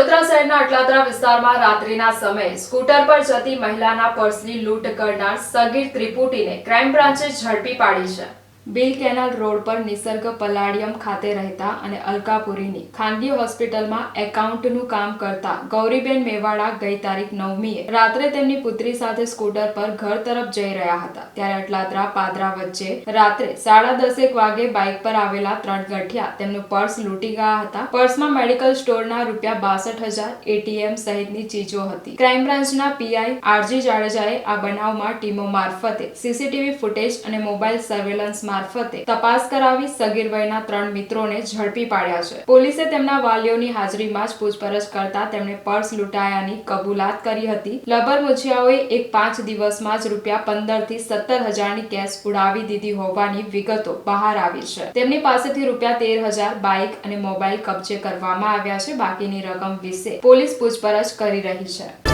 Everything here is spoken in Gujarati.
વડોદરા શહેરના અટલાદરા વિસ્તારમાં રાત્રિના સમયે સ્કૂટર પર જતી મહિલાના પર્સની લૂંટ કરનાર સગીર ત્રિપુટીને ક્રાઇમ બ્રાન્ચે ઝડપી પાડી છે. બિલ કેનાલ રોડ પર નિસર્ગ પલાડિયમ ખાતે રહેતા અને અલકાપુરીની ખાનગી હોસ્પિટલમાં એકાઉન્ટનું કામ કરતા ગૌરીબેન મેવાડા ગઈ તારીખ નવમીએ રાત્રે તેમની પુત્રી સાથે સ્કૂટર પર ઘર તરફ જઈ રહ્યા હતા. ત્યારે અટલાદરા પાદરા વચ્ચે રાત્રે સાડા દસેક વાગે બાઇક પર આવેલા ત્રણ ગઠિયા તેમનું પર્સ લૂંટી ગયા હતા. પર્સમાં મેડિકલ સ્ટોરના રૂપિયા બાસઠ હજાર એટીએમ સહિતની ચીજો હતી. ક્રાઇમ બ્રાન્ચના પીઆઈ આરજી જાડેજાએ આ બનાવમાં ટીમો મારફતે સીસીટીવી ફૂટેજ અને મોબાઈલ સર્વેલન્સ મારફતે તપાસ કરાવી સગીર વયના ત્રણ મિત્રોને ઝડપી પાડ્યા છે. પોલીસે તેમના વાલીઓની હાજરીમાં જ પૂછપરછ કરતા તેમણે પર્સ લૂંટાયાની કબૂલાત કરી હતી. લબર મુછિયાઓએ એક પાંચ દિવસમાં જ રૂપિયા પંદરથી સત્તર હજારની કેશ ઉડાવી દીધી હોવાની વિગતો બહાર આવી છે. તેમની પાસેથી રૂપિયા તેર હજાર બાઇક અને મોબાઈલ કબજે કરવામાં આવ્યા છે. બાકીની રકમ વિશે પોલીસ પૂછપરછ કરી રહી છે.